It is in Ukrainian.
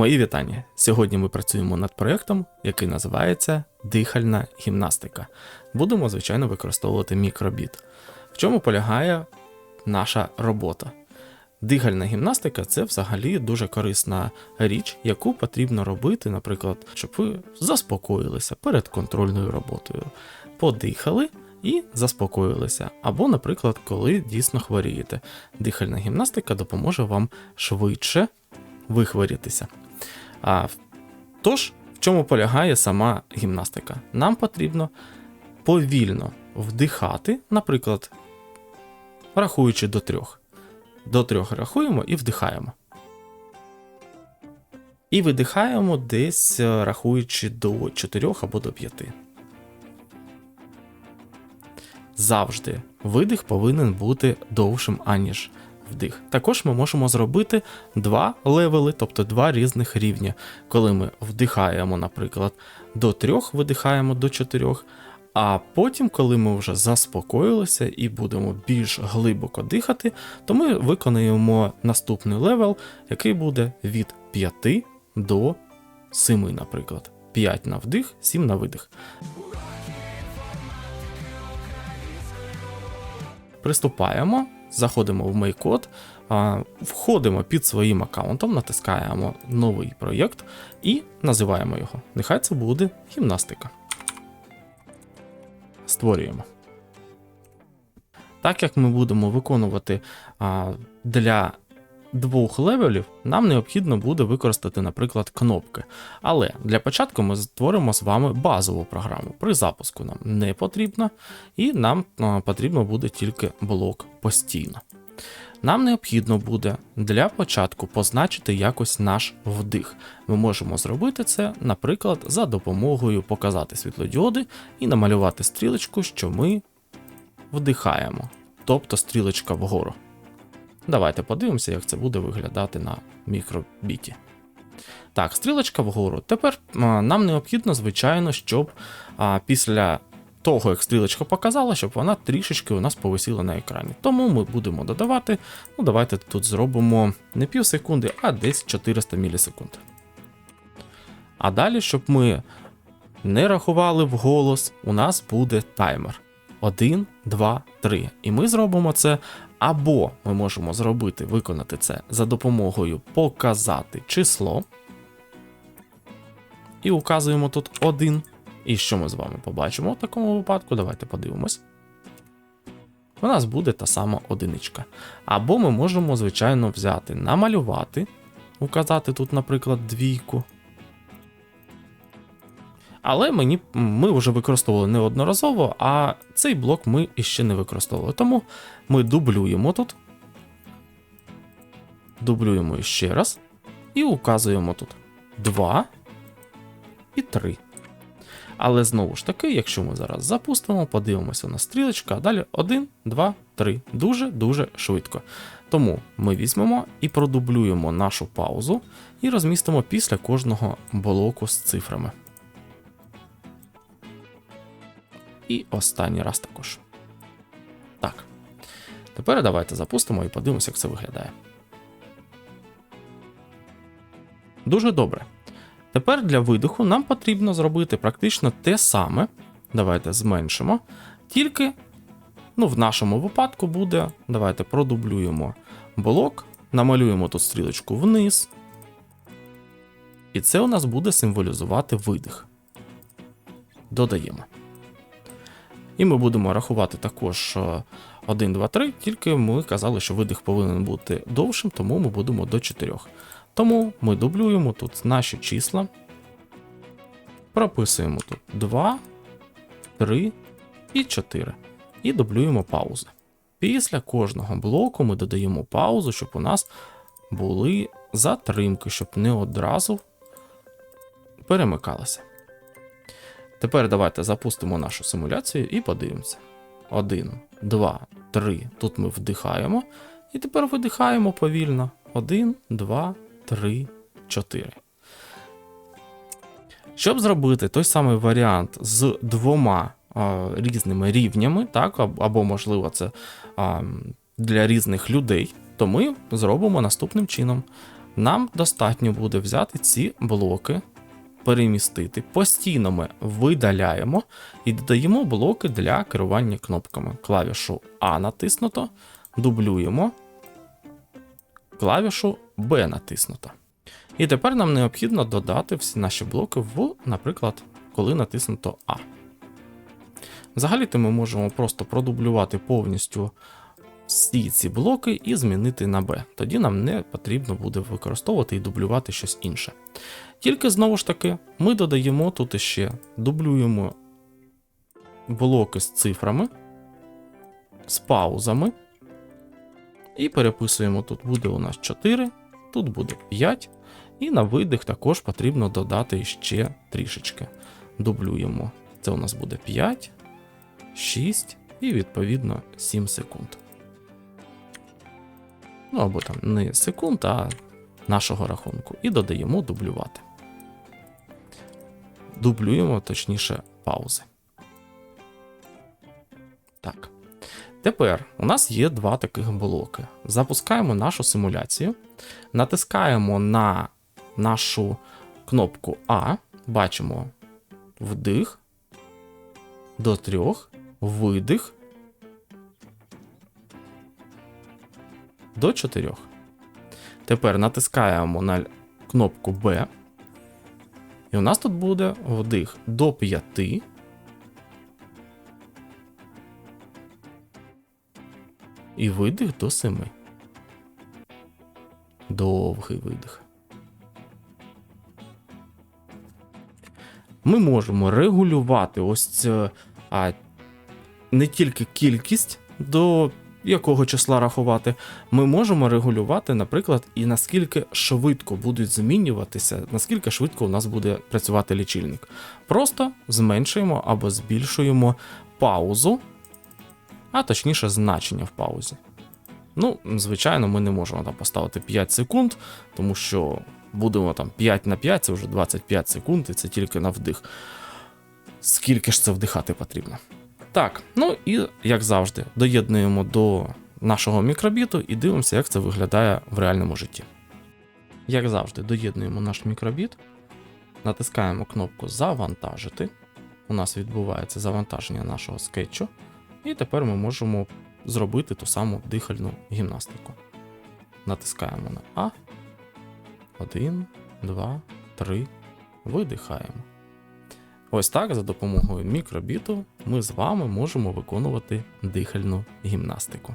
Мої вітання. Сьогодні ми працюємо над проєктом, який називається Дихальна гімнастика. Будемо, звичайно, використовувати мікробіт. В чому полягає наша робота? Дихальна гімнастика це взагалі дуже корисна річ, яку потрібно робити, наприклад, щоб ви заспокоїлися перед контрольною роботою, подихали і заспокоїлися. Або, наприклад, коли дійсно хворієте. Дихальна гімнастика допоможе вам швидше вихворітися. А, тож, в чому полягає сама гімнастика? Нам потрібно повільно вдихати, наприклад, рахуючи до трьох. До трьох рахуємо і вдихаємо. І видихаємо десь е, рахуючи до 4 або до 5. Завжди видих повинен бути довшим, аніж вдих. Також ми можемо зробити два левели, тобто два різних рівня. Коли ми вдихаємо, наприклад, до 3, видихаємо до 4. А потім, коли ми вже заспокоїлися і будемо більш глибоко дихати, то ми виконуємо наступний левел, який буде від 5 до 7, наприклад. 5 на вдих, 7 на видих. Приступаємо, заходимо в MyCode, входимо під своїм аккаунтом, натискаємо новий проєкт і називаємо його. Нехай це буде гімнастика. Створюємо. Так як ми будемо виконувати для двох левелів, нам необхідно буде використати, наприклад, кнопки. Але для початку ми створимо з вами базову програму. При запуску нам не потрібно, і нам потрібно буде тільки блок постійно. Нам необхідно буде для початку позначити якось наш вдих. Ми можемо зробити це, наприклад, за допомогою показати світлодіоди і намалювати стрілочку, що ми вдихаємо, тобто стрілочка вгору. Давайте подивимося, як це буде виглядати на мікробіті. Так, стрілочка вгору. Tепер а, нам необхідно, звичайно, щоб а, після того, як стрілочка показала, щоб вона трішечки у нас повисіла на екрані. Тому ми будемо додавати. Ну, давайте тут зробимо не пів секунди, а десь 400 мілісекунд. А далі, щоб ми не рахували вголос, у нас буде таймер. 1, 2, 3. І ми зробимо це. Або ми можемо зробити, виконати це за допомогою показати число. І указуємо тут 1. І що ми з вами побачимо в такому випадку? Давайте подивимось. У нас буде та сама одиничка. Або ми можемо, звичайно, взяти, намалювати, указати тут, наприклад, двійку. Але мені, ми вже використовували неодноразово, а цей блок ми іще не використовували. Тому ми дублюємо тут. Дублюємо ще раз. І указуємо тут 2 і 3. Але знову ж таки, якщо ми зараз запустимо, подивимося на стрілочку, а далі 1, 2, 3. Дуже-дуже швидко. Тому ми візьмемо і продублюємо нашу паузу і розмістимо після кожного блоку з цифрами. І останній раз також. Так. Тепер давайте запустимо і подивимося, як це виглядає. Дуже добре. Тепер для видиху нам потрібно зробити практично те саме. Давайте зменшимо. Тільки, ну, в нашому випадку буде. Давайте продублюємо блок, намалюємо тут стрілочку вниз. І це у нас буде символізувати видих. Додаємо. І ми будемо рахувати також е, 1, 2, 3, тільки ми казали, що видих повинен бути довшим, тому ми будемо до 4. Тому ми дублюємо тут наші числа. Прописуємо тут 2, 3 і 4. І дублюємо паузи. Після кожного блоку ми додаємо паузу, щоб у нас були затримки, щоб не одразу перемикалися. Тепер давайте запустимо нашу симуляцію і подивимося. 1, 2, 3. Тут ми вдихаємо. І тепер видихаємо повільно. 1, 2, 3, 4. Щоб зробити той самий варіант з двома а, різними рівнями, так, або, можливо, це а, для різних людей, то ми зробимо наступним чином. Нам достатньо буде взяти ці блоки, перемістити. Постійно ми видаляємо і додаємо блоки для керування кнопками. Клавішу А натиснуто, дублюємо, клавішу Б натиснуто. І тепер нам необхідно додати всі наші блоки в, наприклад, коли натиснуто А. Взагалі-то ми можемо просто продублювати повністю всі ці блоки і змінити на B. Тоді нам не потрібно буде використовувати і дублювати щось інше. Тільки знову ж таки, ми додаємо тут іще, дублюємо блоки з цифрами, з паузами. І переписуємо, тут буде у нас 4, тут буде 5. І на видих також потрібно додати ще трішечки. Дублюємо. Це у нас буде 5, 6 і відповідно 7 секунд. Ну або там не секунд, а нашого рахунку. І додаємо дублювати. Дублюємо, точніше, паузи. Так. Тепер у нас є два таких блоки. Запускаємо нашу симуляцію, натискаємо на нашу кнопку А, бачимо вдих до трьох, видих до чотирьох. Тепер натискаємо на кнопку Б. І у нас тут буде вдих до 5. І видих до 7. Довгий видих. Ми можемо регулювати ось це, а, не тільки кількість, до якого числа рахувати, ми можемо регулювати, наприклад, і наскільки швидко будуть змінюватися, наскільки швидко у нас буде працювати лічильник. Просто зменшуємо або збільшуємо паузу, а точніше значення в паузі. Ну, звичайно, ми не можемо там поставити 5 секунд, тому що будемо там 5 на 5, це вже 25 секунд, і це тільки на вдих. Скільки ж це вдихати потрібно? Так, ну і як завжди, доєднуємо до нашого мікробіту і дивимося, як це виглядає в реальному житті. Як завжди, доєднуємо наш мікробіт, натискаємо кнопку Завантажити. У нас відбувається завантаження нашого скетчу, і тепер ми можемо зробити ту саму дихальну гімнастику. Натискаємо на А. Один, два, три. Видихаємо. Ось так, за допомогою мікробіту, ми з вами можемо виконувати дихальну гімнастику.